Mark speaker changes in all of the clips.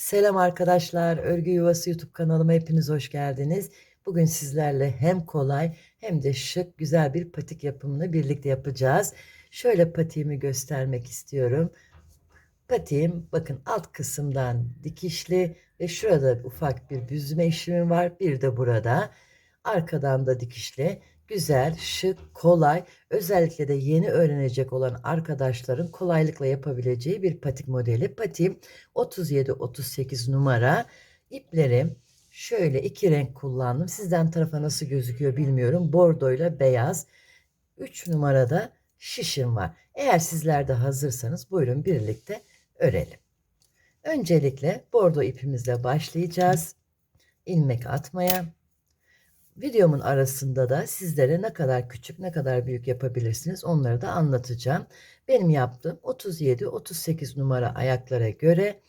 Speaker 1: Selam arkadaşlar. Örgü Yuvası YouTube kanalıma hepiniz hoş geldiniz. Bugün sizlerle hem kolay hem de şık güzel bir patik yapımını birlikte yapacağız. Şöyle patiğimi göstermek istiyorum. Patiğim bakın alt kısımdan dikişli ve şurada ufak bir büzme işlemim var. Bir de burada arkadan da dikişli. Güzel, şık, kolay, özellikle de yeni öğrenecek olan arkadaşların kolaylıkla yapabileceği bir patik modeli. Patiğim 37-38 numara. İplerim şöyle iki renk kullandım. Sizden tarafa nasıl gözüküyor bilmiyorum. Bordo ile beyaz. 3 numarada şişim var. Eğer sizler de hazırsanız buyurun birlikte örelim. Öncelikle bordo ipimizle başlayacağız. İlmek atmaya. Videomun arasında da sizlere ne kadar küçük ne kadar büyük yapabilirsiniz onları da anlatacağım. Benim yaptığım 37-38 numara ayaklara göre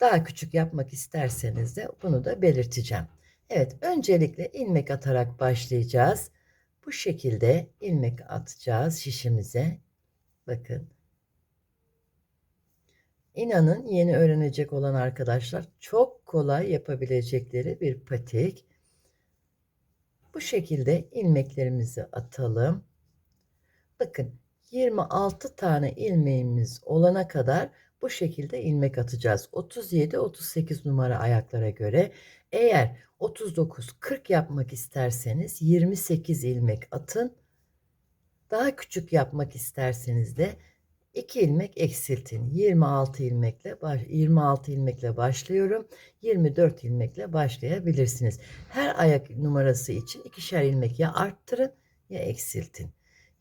Speaker 1: daha küçük yapmak isterseniz de bunu da belirteceğim. Evet öncelikle ilmek atarak başlayacağız. Bu şekilde ilmek atacağız şişimize. Bakın. İnanın yeni öğrenecek olan arkadaşlar çok kolay yapabilecekleri bir patik. Bu şekilde ilmeklerimizi atalım. Bakın 26 tane ilmeğimiz olana kadar bu şekilde ilmek atacağız. 37-38 numara ayaklara göre. Eğer 39-40 yapmak isterseniz 28 ilmek atın. Daha küçük yapmak isterseniz de 2 ilmek eksiltin. 26 ilmekle 26 ilmekle başlıyorum. 24 ilmekle başlayabilirsiniz. Her ayak numarası için ikişer ilmek ya arttırın ya eksiltin.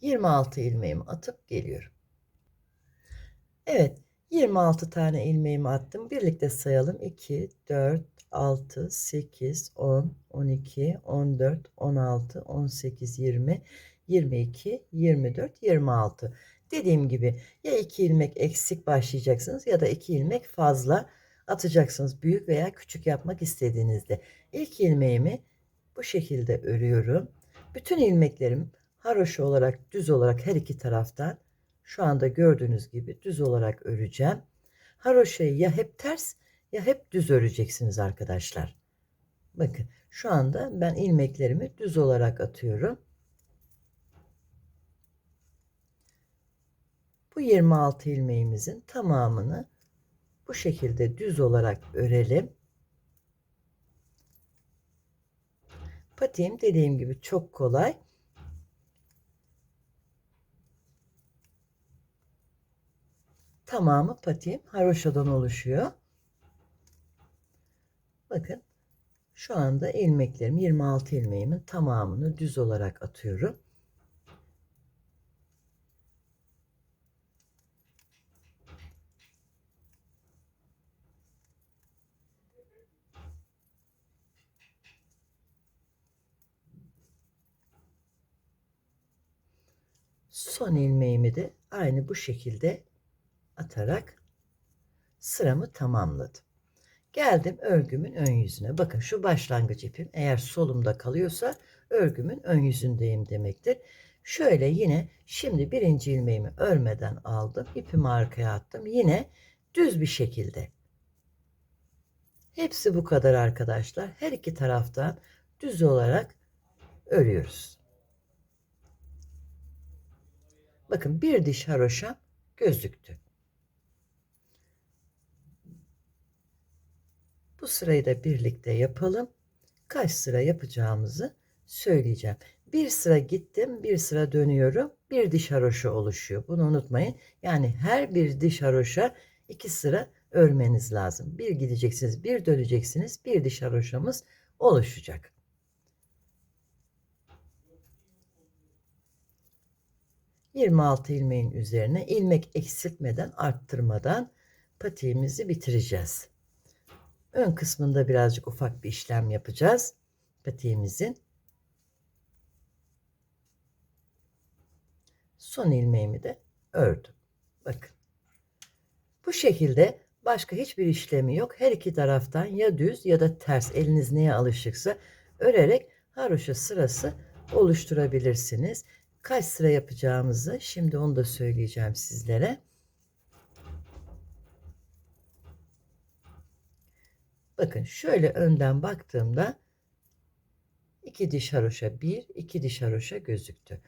Speaker 1: 26 ilmeğimi atıp geliyorum. Evet, 26 tane ilmeğimi attım. Birlikte sayalım. 2 4 6 8 10 12 14 16 18 20 22 24 26 Dediğim gibi ya iki ilmek eksik başlayacaksınız ya da iki ilmek fazla atacaksınız. Büyük veya küçük yapmak istediğinizde. İlk ilmeğimi bu şekilde örüyorum. Bütün ilmeklerim haroşa olarak düz olarak her iki taraftan şu anda gördüğünüz gibi düz olarak öreceğim. Haroşayı ya hep ters ya hep düz öreceksiniz arkadaşlar. Bakın şu anda ben ilmeklerimi düz olarak atıyorum. Bu 26 ilmeğimizin tamamını bu şekilde düz olarak örelim. Patiğim dediğim gibi çok kolay. Tamamı patiğim haroşadan oluşuyor. Bakın şu anda ilmeklerim 26 ilmeğimin tamamını düz olarak atıyorum. Son ilmeğimi de aynı bu şekilde atarak sıramı tamamladım. Geldim örgümün ön yüzüne. Bakın şu başlangıç ipim eğer solumda kalıyorsa örgümün ön yüzündeyim demektir. Şöyle yine şimdi birinci ilmeğimi örmeden aldım. ipimi arkaya attım. Yine düz bir şekilde. Hepsi bu kadar arkadaşlar. Her iki taraftan düz olarak örüyoruz. Bakın bir diş haroşam gözüktü. Bu sırayı da birlikte yapalım. Kaç sıra yapacağımızı söyleyeceğim. Bir sıra gittim, bir sıra dönüyorum. Bir diş haroşa oluşuyor. Bunu unutmayın. Yani her bir diş haroşa iki sıra örmeniz lazım. Bir gideceksiniz, bir döneceksiniz. Bir diş haroşamız oluşacak. 26 ilmeğin üzerine ilmek eksiltmeden arttırmadan patiğimizi bitireceğiz. Ön kısmında birazcık ufak bir işlem yapacağız. Patiğimizin son ilmeğimi de ördüm. Bakın. Bu şekilde başka hiçbir işlemi yok. Her iki taraftan ya düz ya da ters eliniz neye alışıksa örerek haroşa sırası oluşturabilirsiniz. Kaç sıra yapacağımızı şimdi onu da söyleyeceğim sizlere. Bakın şöyle önden baktığımda iki diş haroşa bir, iki diş haroşa gözüktü.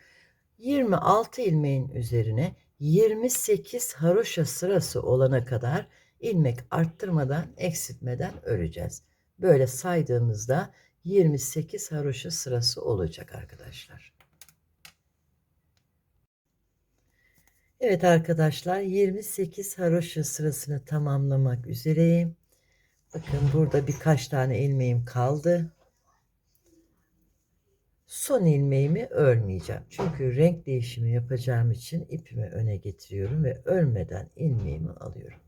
Speaker 1: 26 ilmeğin üzerine 28 haroşa sırası olana kadar ilmek arttırmadan, eksiltmeden öreceğiz. Böyle saydığımızda 28 haroşa sırası olacak arkadaşlar. Evet arkadaşlar 28 haroşa sırasını tamamlamak üzereyim. Bakın burada birkaç tane ilmeğim kaldı. Son ilmeğimi örmeyeceğim. Çünkü renk değişimi yapacağım için ipimi öne getiriyorum ve örmeden ilmeğimi alıyorum.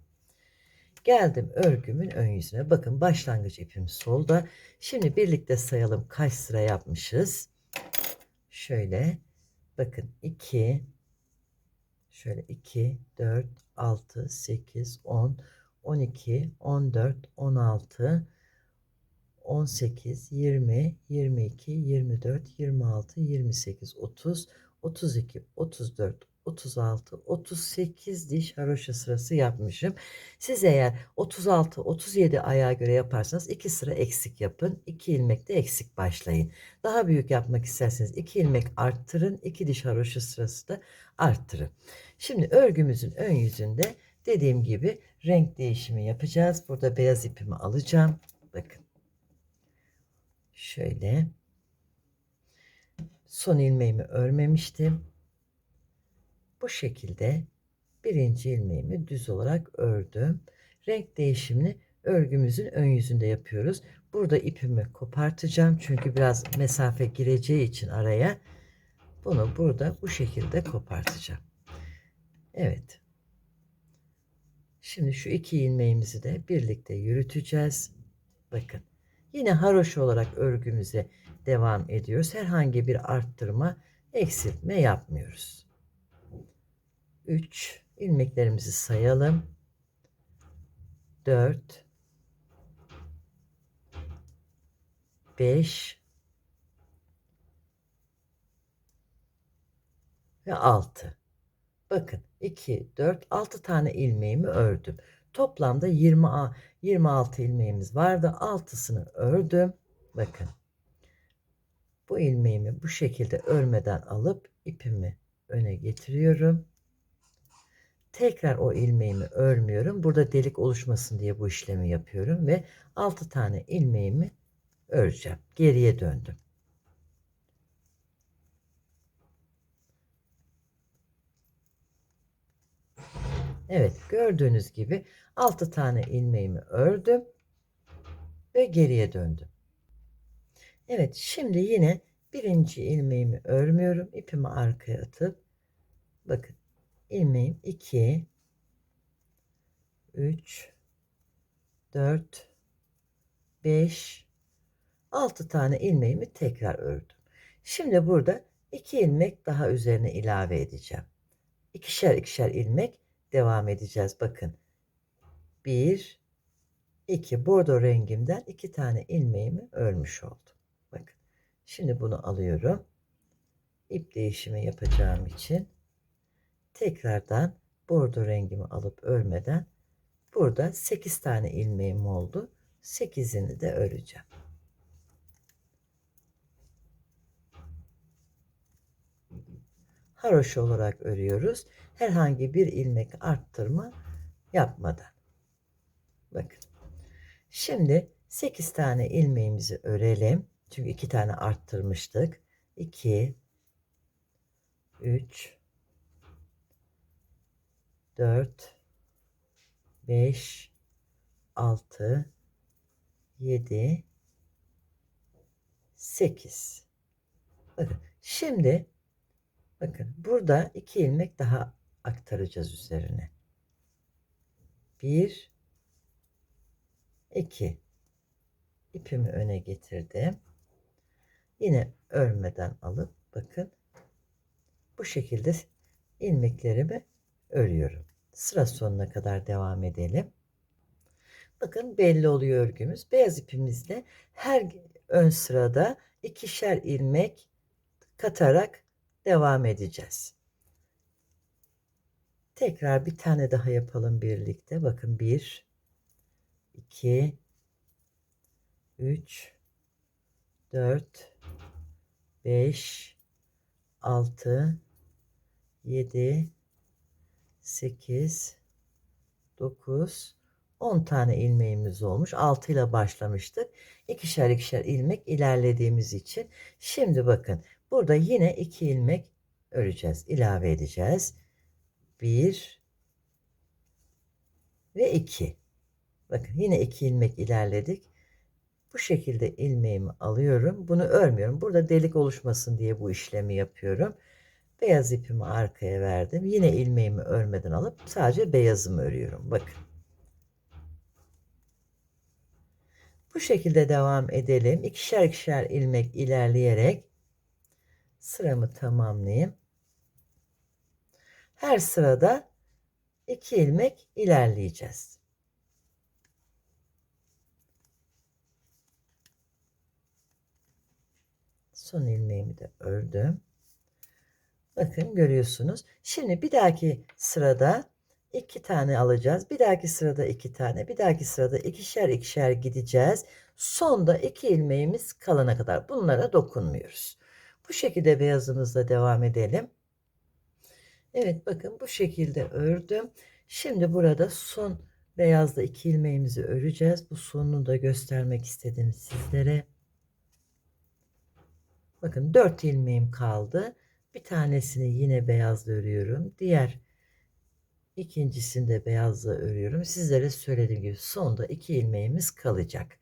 Speaker 1: Geldim örgümün ön yüzüne. Bakın başlangıç ipim solda. Şimdi birlikte sayalım kaç sıra yapmışız. Şöyle bakın 2 şöyle 2 4 6 8 10 12 14 16 18 20 22 24 26 28 30 32 34 36, 38 diş haroşa sırası yapmışım. Siz eğer 36, 37 ayağa göre yaparsanız 2 sıra eksik yapın. 2 ilmek de eksik başlayın. Daha büyük yapmak isterseniz 2 ilmek arttırın. 2 diş haroşa sırası da arttırın. Şimdi örgümüzün ön yüzünde dediğim gibi renk değişimi yapacağız. Burada beyaz ipimi alacağım. Bakın. Şöyle. Son ilmeğimi örmemiştim bu şekilde birinci ilmeğimi düz olarak ördüm. Renk değişimini örgümüzün ön yüzünde yapıyoruz. Burada ipimi kopartacağım çünkü biraz mesafe gireceği için araya bunu burada bu şekilde kopartacağım. Evet. Şimdi şu iki ilmeğimizi de birlikte yürüteceğiz. Bakın. Yine haroşa olarak örgümüze devam ediyoruz. Herhangi bir arttırma, eksiltme yapmıyoruz. 3 ilmeklerimizi sayalım. 4 5 ve 6. Bakın 2 4 6 tane ilmeğimi ördüm. Toplamda 20 26 ilmeğimiz vardı. 6'sını ördüm. Bakın. Bu ilmeğimi bu şekilde örmeden alıp ipimi öne getiriyorum. Tekrar o ilmeğimi örmüyorum. Burada delik oluşmasın diye bu işlemi yapıyorum ve 6 tane ilmeğimi öreceğim. Geriye döndüm. Evet gördüğünüz gibi 6 tane ilmeğimi ördüm ve geriye döndüm. Evet şimdi yine birinci ilmeğimi örmüyorum. İpimi arkaya atıp bakın ilmeğim 2 3 4 5 6 tane ilmeğimi tekrar ördüm. Şimdi burada 2 ilmek daha üzerine ilave edeceğim. İkişer ikişer ilmek devam edeceğiz. Bakın. 1 2 bordo rengimden 2 tane ilmeğimi örmüş oldum. Bakın. Şimdi bunu alıyorum. İp değişimi yapacağım için tekrardan bordo rengimi alıp örmeden burada 8 tane ilmeğim oldu. 8'ini de öreceğim. Haroşa olarak örüyoruz. Herhangi bir ilmek arttırma yapmadan. Bakın. Şimdi 8 tane ilmeğimizi örelim. Çünkü 2 tane arttırmıştık. 2 3 4 5 6 7 8 Bakın şimdi bakın burada iki ilmek daha aktaracağız üzerine. 1 2 ipimi öne getirdim. Yine örmeden alıp bakın bu şekilde ilmeklerimi örüyorum. Sıra sonuna kadar devam edelim. Bakın belli oluyor örgümüz. Beyaz ipimizle her ön sırada ikişer ilmek katarak devam edeceğiz. Tekrar bir tane daha yapalım birlikte. Bakın 1 2 3 4 5 6 7 8 9 10 tane ilmeğimiz olmuş. 6 ile başlamıştık. İkişer ikişer ilmek ilerlediğimiz için. Şimdi bakın burada yine 2 ilmek öreceğiz. ilave edeceğiz. 1 ve 2. Bakın yine 2 ilmek ilerledik. Bu şekilde ilmeğimi alıyorum. Bunu örmüyorum. Burada delik oluşmasın diye bu işlemi yapıyorum. Beyaz ipimi arkaya verdim. Yine ilmeğimi örmeden alıp sadece beyazımı örüyorum. Bakın. Bu şekilde devam edelim. İkişer ikişer ilmek ilerleyerek sıramı tamamlayayım. Her sırada iki ilmek ilerleyeceğiz. Son ilmeğimi de ördüm. Bakın görüyorsunuz. Şimdi bir dahaki sırada iki tane alacağız. Bir dahaki sırada iki tane. Bir dahaki sırada ikişer ikişer gideceğiz. Sonda iki ilmeğimiz kalana kadar. Bunlara dokunmuyoruz. Bu şekilde beyazımızla devam edelim. Evet bakın bu şekilde ördüm. Şimdi burada son beyazda iki ilmeğimizi öreceğiz. Bu sonunu da göstermek istedim sizlere. Bakın 4 ilmeğim kaldı. Bir tanesini yine beyazla örüyorum. Diğer ikincisini de beyazla örüyorum. Sizlere söylediğim gibi sonda iki ilmeğimiz kalacak.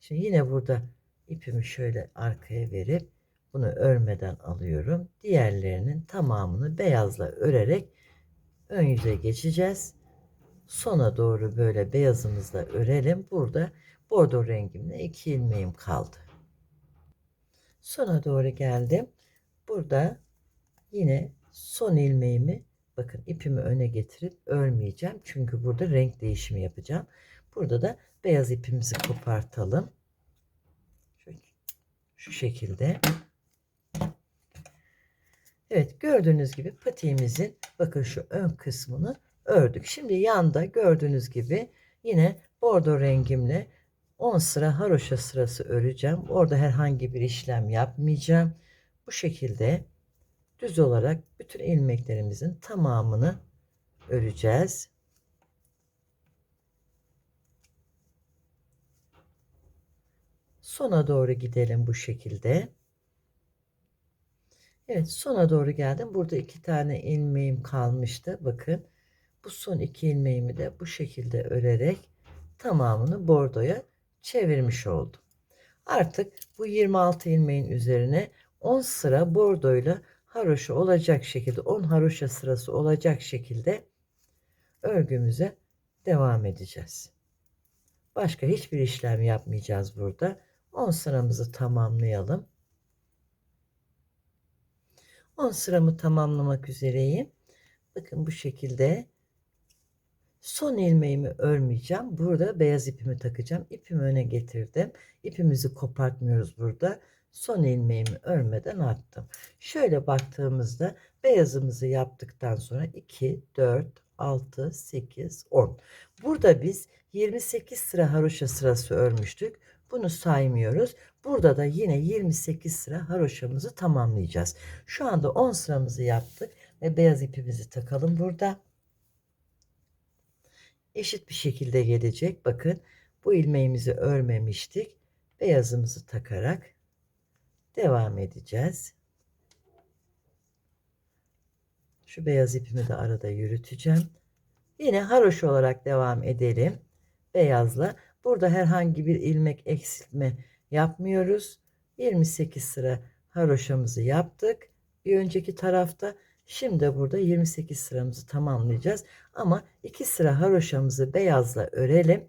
Speaker 1: Şimdi yine burada ipimi şöyle arkaya verip bunu örmeden alıyorum. Diğerlerinin tamamını beyazla örerek ön yüze geçeceğiz. Sona doğru böyle beyazımızla örelim. Burada bordo rengimle iki ilmeğim kaldı. Sona doğru geldim. Burada yine son ilmeğimi bakın ipimi öne getirip örmeyeceğim. Çünkü burada renk değişimi yapacağım. Burada da beyaz ipimizi kopartalım. Şu, şu şekilde. Evet gördüğünüz gibi patiğimizin bakın şu ön kısmını ördük. Şimdi yanda gördüğünüz gibi yine bordo rengimle 10 sıra haroşa sırası öreceğim. Orada herhangi bir işlem yapmayacağım. Bu şekilde düz olarak bütün ilmeklerimizin tamamını öreceğiz. Sona doğru gidelim bu şekilde. Evet sona doğru geldim. Burada iki tane ilmeğim kalmıştı. Bakın bu son iki ilmeğimi de bu şekilde örerek tamamını bordoya çevirmiş oldum. Artık bu 26 ilmeğin üzerine 10 sıra bordoyla haroşa olacak şekilde 10 haroşa sırası olacak şekilde örgümüze devam edeceğiz. Başka hiçbir işlem yapmayacağız burada. 10 sıramızı tamamlayalım. 10 sıramı tamamlamak üzereyim. Bakın bu şekilde son ilmeğimi örmeyeceğim. Burada beyaz ipimi takacağım. İpimi öne getirdim. İpimizi kopartmıyoruz burada. Son ilmeğimi örmeden attım. Şöyle baktığımızda beyazımızı yaptıktan sonra 2, 4, 6, 8, 10. Burada biz 28 sıra haroşa sırası örmüştük. Bunu saymıyoruz. Burada da yine 28 sıra haroşamızı tamamlayacağız. Şu anda 10 sıramızı yaptık ve beyaz ipimizi takalım burada. Eşit bir şekilde gelecek. Bakın bu ilmeğimizi örmemiştik. Beyazımızı takarak devam edeceğiz. Şu beyaz ipimi de arada yürüteceğim. Yine haroş olarak devam edelim. Beyazla. Burada herhangi bir ilmek eksiltme yapmıyoruz. 28 sıra haroşamızı yaptık. Bir önceki tarafta şimdi burada 28 sıramızı tamamlayacağız. Ama 2 sıra haroşamızı beyazla örelim.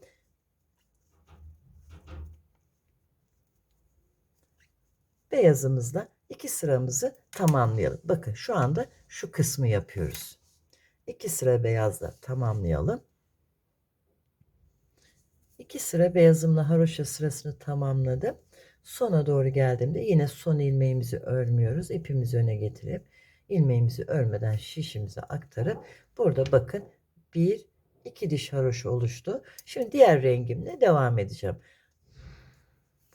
Speaker 1: Beyazımızla 2 sıramızı tamamlayalım. Bakın şu anda şu kısmı yapıyoruz. 2 sıra beyazla tamamlayalım. 2 sıra beyazımla haroşa sırasını tamamladım. Sona doğru geldiğimde yine son ilmeğimizi örmüyoruz. İpimizi öne getirip ilmeğimizi örmeden şişimize aktarıp burada bakın bir iki diş haroşa oluştu. Şimdi diğer rengimle devam edeceğim.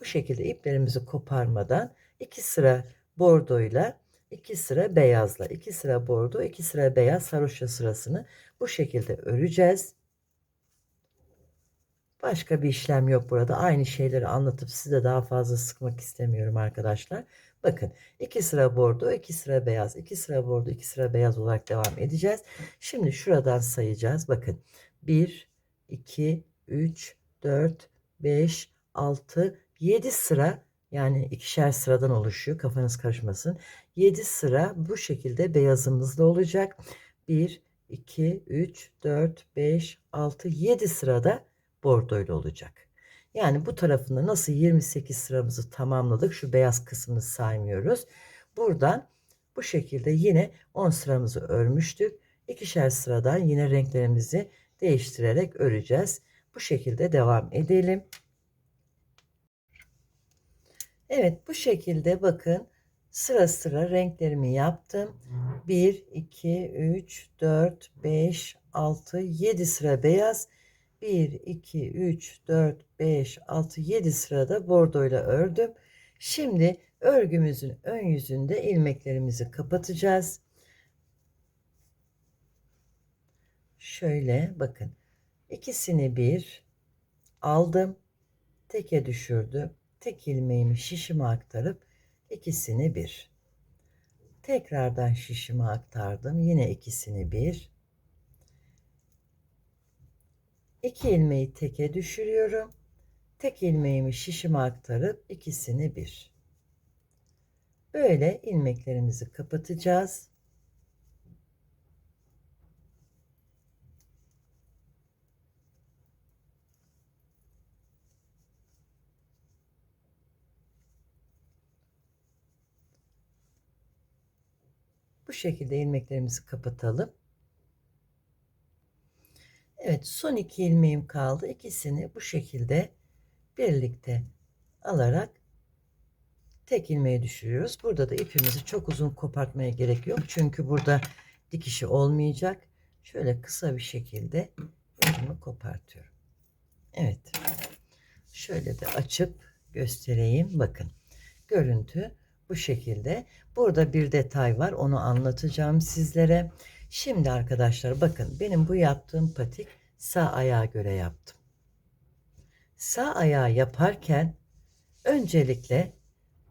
Speaker 1: Bu şekilde iplerimizi koparmadan iki sıra bordoyla iki sıra beyazla iki sıra bordo iki sıra beyaz haroşa sırasını bu şekilde öreceğiz. Başka bir işlem yok burada. Aynı şeyleri anlatıp size daha fazla sıkmak istemiyorum arkadaşlar. Bakın iki sıra bordo, iki sıra beyaz, iki sıra bordo, iki sıra beyaz olarak devam edeceğiz. Şimdi şuradan sayacağız. Bakın 1, 2, 3, 4, 5, 6, 7 sıra yani ikişer sıradan oluşuyor. Kafanız karışmasın. 7 sıra bu şekilde beyazımızda olacak. 1, 2, 3, 4, 5, 6, 7 sırada bordoyla olacak. Yani bu tarafında nasıl 28 sıramızı tamamladık. Şu beyaz kısmını saymıyoruz. Buradan bu şekilde yine 10 sıramızı örmüştük. İkişer sıradan yine renklerimizi değiştirerek öreceğiz. Bu şekilde devam edelim. Evet bu şekilde bakın sıra sıra renklerimi yaptım. 1, 2, 3, 4, 5, 6, 7 sıra beyaz. 1, 2, 3, 4, 5, 6, 7 sırada bordoyla ördüm. Şimdi örgümüzün ön yüzünde ilmeklerimizi kapatacağız. Şöyle bakın. ikisini bir aldım. Teke düşürdüm. Tek ilmeğimi şişime aktarıp ikisini bir. Tekrardan şişime aktardım. Yine ikisini bir. İki ilmeği teke düşürüyorum. Tek ilmeğimi şişime aktarıp ikisini bir. Böyle ilmeklerimizi kapatacağız. Şekilde ilmeklerimizi kapatalım. Evet son iki ilmeğim kaldı. İkisini bu şekilde birlikte alarak tek ilmeği düşürüyoruz. Burada da ipimizi çok uzun kopartmaya gerek yok. Çünkü burada dikişi olmayacak. Şöyle kısa bir şekilde ipimi kopartıyorum. Evet. Şöyle de açıp göstereyim. Bakın. Görüntü bu şekilde. Burada bir detay var. Onu anlatacağım sizlere. Şimdi arkadaşlar bakın benim bu yaptığım patik sağ ayağa göre yaptım. Sağ ayağı yaparken öncelikle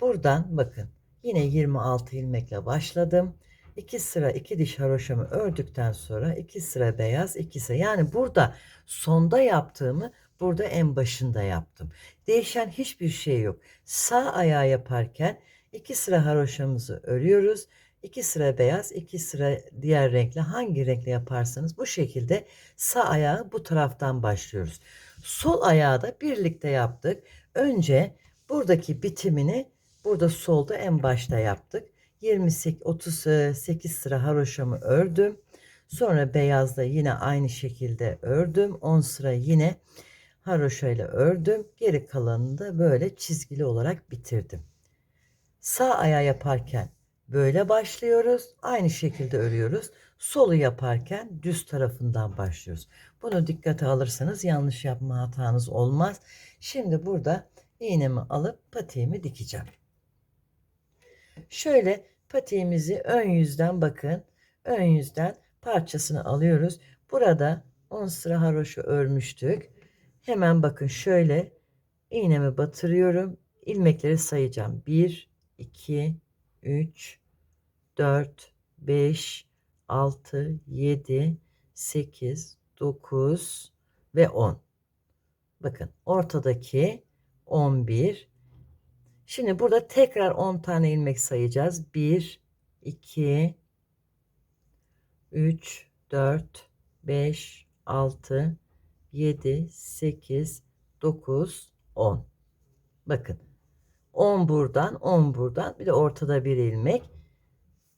Speaker 1: buradan bakın yine 26 ilmekle başladım. 2 sıra 2 diş haroşamı ördükten sonra 2 sıra beyaz 2 sıra yani burada sonda yaptığımı burada en başında yaptım. Değişen hiçbir şey yok. Sağ ayağı yaparken 2 sıra haroşamızı örüyoruz. 2 sıra beyaz, 2 sıra diğer renkle hangi renkle yaparsanız bu şekilde sağ ayağı bu taraftan başlıyoruz. Sol ayağı da birlikte yaptık. Önce buradaki bitimini burada solda en başta yaptık. 28 38 sıra haroşamı ördüm. Sonra beyazda yine aynı şekilde ördüm. 10 sıra yine haroşa ile ördüm. Geri kalanını da böyle çizgili olarak bitirdim. Sağ ayağı yaparken Böyle başlıyoruz. Aynı şekilde örüyoruz. Solu yaparken düz tarafından başlıyoruz. Bunu dikkate alırsanız yanlış yapma hatanız olmaz. Şimdi burada iğnemi alıp patiğimi dikeceğim. Şöyle patiğimizi ön yüzden bakın. Ön yüzden parçasını alıyoruz. Burada 10 sıra haroşa örmüştük. Hemen bakın şöyle iğnemi batırıyorum. İlmekleri sayacağım. 1, 2, 3, 4, 5, 6, 7, 8, 9 ve 10. Bakın ortadaki 11. Şimdi burada tekrar 10 tane ilmek sayacağız. 1, 2, 3, 4, 5, 6, 7, 8, 9, 10. Bakın 10 buradan 10 buradan bir de ortada bir ilmek.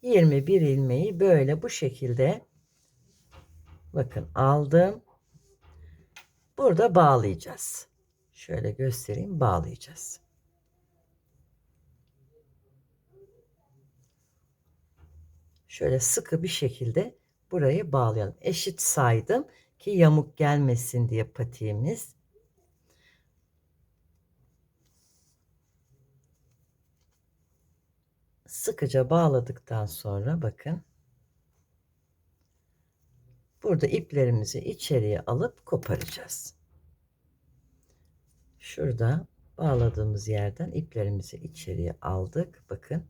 Speaker 1: 21 ilmeği böyle bu şekilde bakın aldım. Burada bağlayacağız. Şöyle göstereyim bağlayacağız. Şöyle sıkı bir şekilde burayı bağlayalım. Eşit saydım ki yamuk gelmesin diye patiğimiz sıkıca bağladıktan sonra bakın burada iplerimizi içeriye alıp koparacağız. Şurada bağladığımız yerden iplerimizi içeriye aldık. Bakın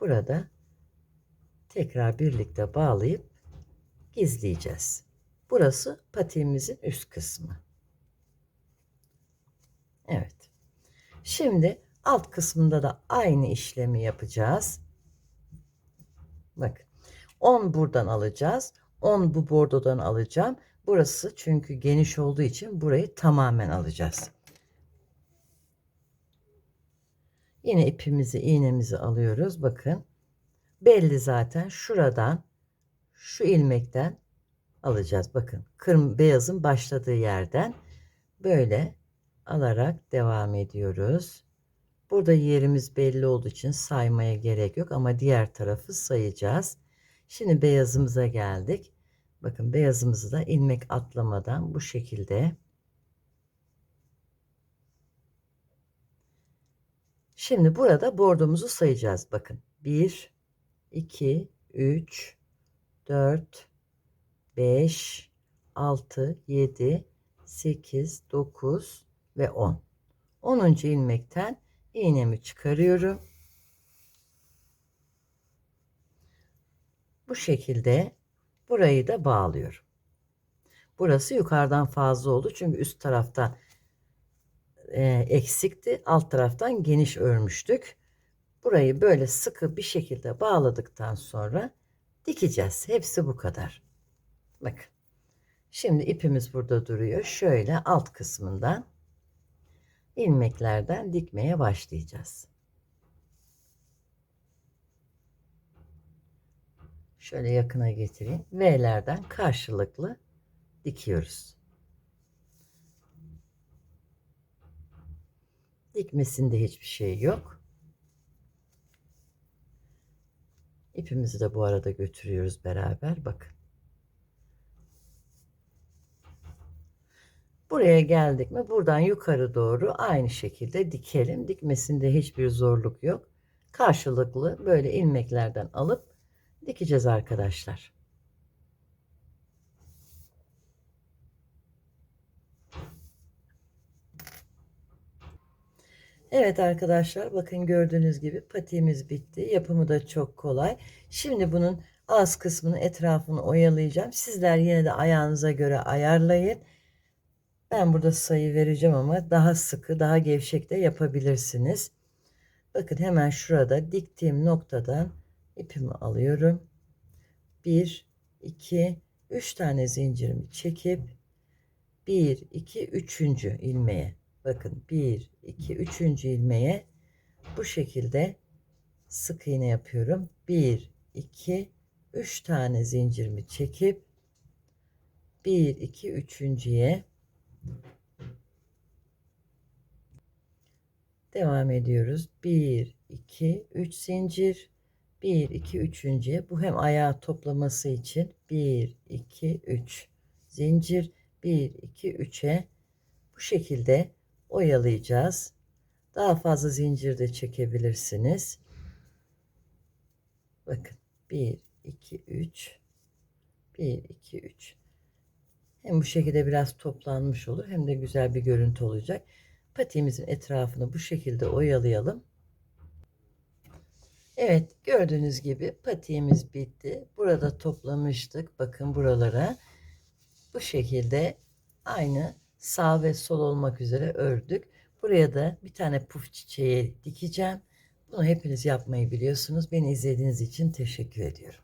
Speaker 1: burada tekrar birlikte bağlayıp gizleyeceğiz. Burası patiğimizin üst kısmı. Evet. Şimdi alt kısmında da aynı işlemi yapacağız. Bakın 10 buradan alacağız. 10 bu bordodan alacağım. Burası çünkü geniş olduğu için burayı tamamen alacağız. Yine ipimizi, iğnemizi alıyoruz. Bakın. Belli zaten şuradan şu ilmekten alacağız. Bakın. Kırm beyazın başladığı yerden böyle alarak devam ediyoruz. Burada yerimiz belli olduğu için saymaya gerek yok ama diğer tarafı sayacağız. Şimdi beyazımıza geldik. Bakın beyazımızı da ilmek atlamadan bu şekilde Şimdi burada bordomuzu sayacağız. Bakın 1, 2, 3, 4, 5, 6, 7, 8, 9 ve 10. 10. ilmekten iğnemi çıkarıyorum. Bu şekilde burayı da bağlıyorum. Burası yukarıdan fazla oldu çünkü üst tarafta e, eksikti. Alt taraftan geniş örmüştük. Burayı böyle sıkı bir şekilde bağladıktan sonra dikeceğiz. Hepsi bu kadar. Bakın. Şimdi ipimiz burada duruyor. Şöyle alt kısmından ilmeklerden dikmeye başlayacağız. Şöyle yakına getireyim. V'lerden karşılıklı dikiyoruz. Dikmesinde hiçbir şey yok. İpimizi de bu arada götürüyoruz beraber. Bakın. Buraya geldik mi buradan yukarı doğru aynı şekilde dikelim. Dikmesinde hiçbir zorluk yok. Karşılıklı böyle ilmeklerden alıp dikeceğiz arkadaşlar. Evet arkadaşlar bakın gördüğünüz gibi patiğimiz bitti. Yapımı da çok kolay. Şimdi bunun az kısmını etrafını oyalayacağım. Sizler yine de ayağınıza göre ayarlayın. Ben burada sayı vereceğim ama daha sıkı, daha gevşek de yapabilirsiniz. Bakın hemen şurada diktiğim noktadan ipimi alıyorum. 1, 2, 3 tane zincirimi çekip 1, 2, 3. ilmeğe bakın 1, 2, 3. ilmeğe bu şekilde sık iğne yapıyorum. 1, 2, 3 tane zincirimi çekip 1, 2, 3.ye Devam ediyoruz. 1, 2, 3 zincir. 1, 2, 3. Bu hem ayağı toplaması için 1, 2, 3 zincir. 1, 2, 3'e bu şekilde oyalayacağız. Daha fazla zincir de çekebilirsiniz. Bakın 1, 2, 3 1, 2, 3 hem bu şekilde biraz toplanmış olur hem de güzel bir görüntü olacak. Patiğimizin etrafını bu şekilde oyalayalım. Evet gördüğünüz gibi patiğimiz bitti. Burada toplamıştık. Bakın buralara bu şekilde aynı sağ ve sol olmak üzere ördük. Buraya da bir tane puf çiçeği dikeceğim. Bunu hepiniz yapmayı biliyorsunuz. Beni izlediğiniz için teşekkür ediyorum.